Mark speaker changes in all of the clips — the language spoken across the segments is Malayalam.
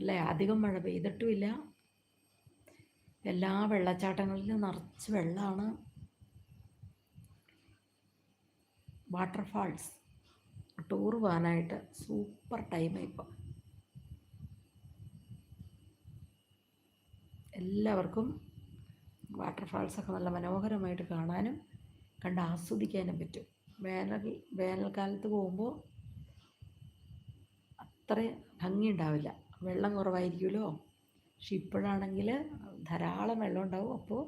Speaker 1: അല്ലേ? അധികം മഴ പെയ്തിട്ടുമില്ല. എല്ലാ വെള്ളച്ചാട്ടങ്ങളിലും നിറച്ച് വെള്ളമാണ്. വാട്ടർഫാൾസ് ടൂർ പോകാനായിട്ട് സൂപ്പർ ടൈമാണ് ഇപ്പം. എല്ലാവർക്കും വാട്ടർഫാൾസൊക്കെ നല്ല മനോഹരമായിട്ട് കാണാനും കണ്ട് ആസ്വദിക്കാനും പറ്റും. വേനൽ വേനൽക്കാലത്ത് പോകുമ്പോൾ അത്ര ഭംഗി ഉണ്ടാവില്ല വെള്ളം കുറവായിരിക്കുമല്ലോ? പക്ഷെ ഇപ്പോഴാണെങ്കിൽ ധാരാളം വെള്ളം ഉണ്ടാവും. അപ്പോൾ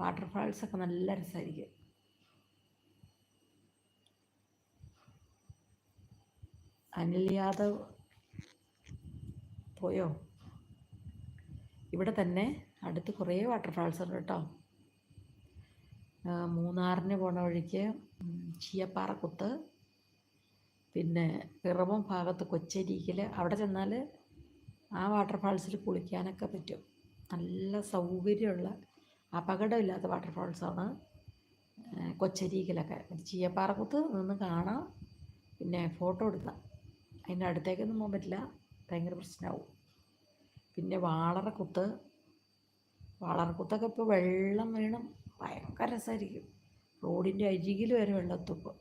Speaker 1: വാട്ടർഫാൾസൊക്കെ നല്ല രസമായിരിക്കും. അനിൽ യാദവ് പോയോ? ഇവിടെ തന്നെ അടുത്ത് കുറേ വാട്ടർഫാൾസ് ഉണ്ട് കേട്ടോ. മൂന്നാറിന് പോണ വഴിക്ക് ചീയപ്പാറക്കുത്ത്. പിന്നെ പിറവം ഭാഗത്ത് കൊച്ചരിക്കൽ അവിടെ ചെന്നാൽ ആ വാട്ടർഫാൾസിൽ കുളിക്കാനൊക്കെ പറ്റും. നല്ല സൗകര്യമുള്ള അപകടമില്ലാത്ത വാട്ടർഫാൾസാണ് കൊച്ചരിക്കലൊക്കെ. ചീയപ്പാറക്കുത്ത് നിന്ന് കാണാം. പിന്നെ ഫോട്ടോ എടുക്കാം. അതിന്റെ അടുത്തേക്കൊന്നും പോകാൻ പറ്റില്ല. ഭയങ്കര പ്രശ്നമാവും. പിന്നെ വാളറക്കുത്ത്. വാളറക്കുത്തൊക്കെ ഇപ്പോൾ വെള്ളം വീണം ഭയങ്കര രസമായിരിക്കും. റോഡിന്റെ അരികിൽ വരെ വെള്ളത്തുപ്പ്.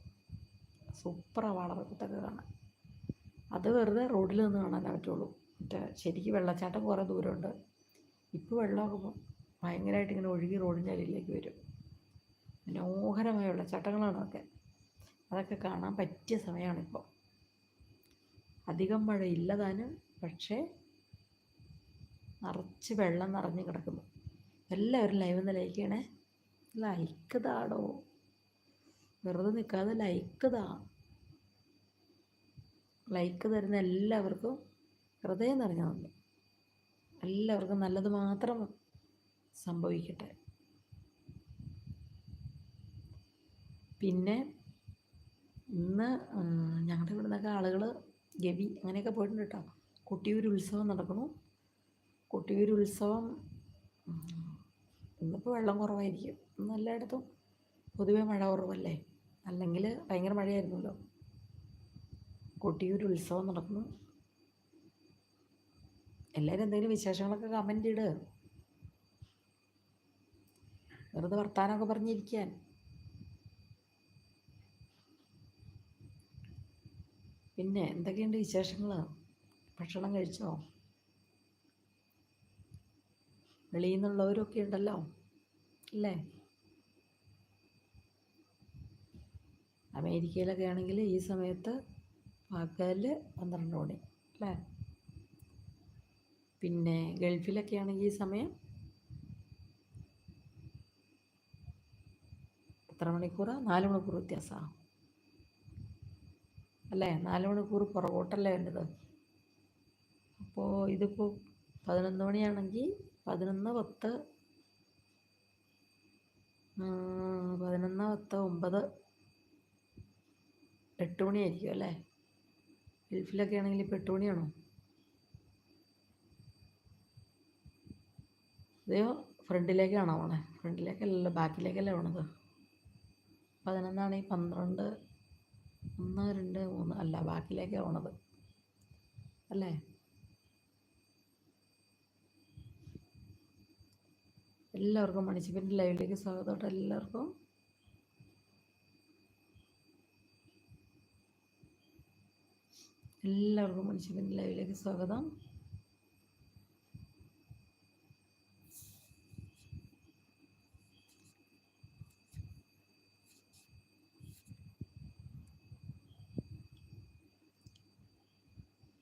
Speaker 1: സൂപ്പറാണ് വാളറക്കുത്തൊക്കെ കാണാൻ. അത് വെറുതെ റോഡിൽ നിന്ന് കാണാനേ പറ്റുള്ളൂ. ശരിക്കും വെള്ളച്ചാട്ടം കുറേ ദൂരമുണ്ട്. ഇപ്പോൾ വെള്ളമൊക്കെ ഭയങ്കരമായിട്ട് ഇങ്ങനെ ഒഴുകി റോഡിന്റെ അരികിലേക്ക് വരും. മനോഹരമായ വെള്ളച്ചാട്ടങ്ങളാണ് അതൊക്കെ അതൊക്കെ കാണാൻ പറ്റിയ സമയമാണിപ്പോൾ അധികം മഴയില്ല പക്ഷേ നിറച്ച് വെള്ളം നിറഞ്ഞു കിടക്കുന്നു. എല്ലാവരും ലൈവ് ഒന്ന് ലൈക്ക് ചെയ്യണേ. ലൈക്ക് താടോ. വെറുതെ നിൽക്കാതെ ലൈക്ക് താ. ലൈക്ക് തരുന്ന എല്ലാവർക്കും ഹൃദയം നിറഞ്ഞ നന്ദി എല്ലാവർക്കും നല്ലത് മാത്രം സംഭവിക്കട്ടെ. പിന്നെ ഇന്ന് ഞങ്ങളുടെ ഇവിടെ നിന്നൊക്കെ ആളുകൾ ഗവി അങ്ങനെയൊക്കെ പോയിട്ടുണ്ട് കേട്ടോ. കൊട്ടിയൂർ ഉത്സവം നടക്കണു കൊട്ടിയൂർ ഉത്സവം ഇന്നിപ്പോൾ വെള്ളം കുറവായിരിക്കും. ഇന്ന് എല്ലായിടത്തും പൊതുവേ മഴ കുറവല്ലേ? അല്ലെങ്കിൽ ഭയങ്കര മഴയായിരുന്നല്ലോ. കൊട്ടിയൂർ ഉത്സവം നടക്കുന്നു. എല്ലാവരും എന്തെങ്കിലും വിശേഷങ്ങളൊക്കെ കമന്റ് ഇട്. വെറുതെ വർത്താനമൊക്കെ പറഞ്ഞിരിക്കാൻ. പിന്നെ എന്തൊക്കെയുണ്ട് വിശേഷങ്ങൾ ഭക്ഷണം കഴിച്ചോ? വെളിയിൽ നിന്നുള്ളവരൊക്കെ ഉണ്ടല്ലോ അല്ലേ അമേരിക്കയിലൊക്കെ ആണെങ്കിൽ ഈ സമയത്ത് പകൽ പന്ത്രണ്ട് മണി അല്ലേ പിന്നെ ഗൾഫിലൊക്കെ ആണെങ്കിൽ ഈ സമയം. എത്ര മണിക്കൂറാണ് നാല് മണിക്കൂർ വ്യത്യാസമാണ് അല്ലേ? നാല് മണിക്കൂർ പുറകോട്ടല്ലേ വേണ്ടത്. അപ്പോൾ ഇതിപ്പോൾ പതിനൊന്ന് മണിയാണെങ്കിൽ പതിനൊന്ന് പത്ത് പതിനൊന്ന് പത്ത് ഒമ്പത് എട്ട് മണിയായിരിക്കും അല്ലേ? ഗൾഫിലൊക്കെ ആണെങ്കിൽ ഇപ്പോൾ എട്ട് മണിയാണോ? അതെയോ ഫ്രണ്ടിലേക്കാണോ പോണേ? ഫ്രണ്ടിലേക്കല്ലല്ലോ ബാക്കിലേക്കല്ലേ പോണത്? പതിനൊന്നാണ് ഈ പന്ത്രണ്ട് ഒന്ന് രണ്ട് മൂന്ന് അല്ല ബാക്കിലേക്കാണ് പോണത്. അല്ലേ? എല്ലാവർക്കും മണിച്ചിപ്പിന്റെ ലൈവിലേക്ക് സ്വാഗതമായിട്ട് എല്ലാവർക്കും എല്ലാവർക്കും മണിച്ചിപ്പിന്റെ ലൈവിലേക്ക് സ്വാഗതം.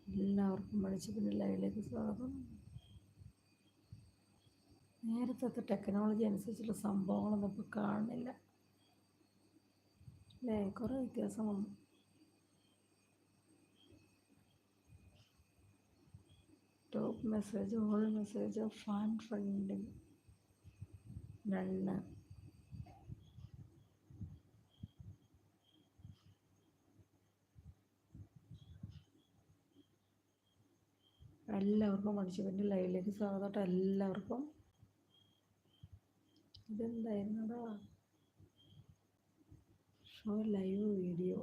Speaker 1: എല്ലാവർക്കും പിന്നെ ലൈവിലേക്ക് സ്വാഗതം. നേരത്തെ ടെക്നോളജി അനുസരിച്ചുള്ള സംഭവങ്ങളൊന്നും ഇപ്പോൾ കാണുന്നില്ല. അല്ലേ? കുറേ വ്യത്യാസം വന്നു. Top message all message fan ഫ്രണ്ടിങ് നണ്ണ് എല്ലാവർക്കും മനുഷ്യന്റെ ലൈവിലേക്ക് സ്വാഗതം എല്ലാവർക്കും. ഇതെന്തായിരുന്നതാ ഷോ ലൈവ് വീഡിയോ.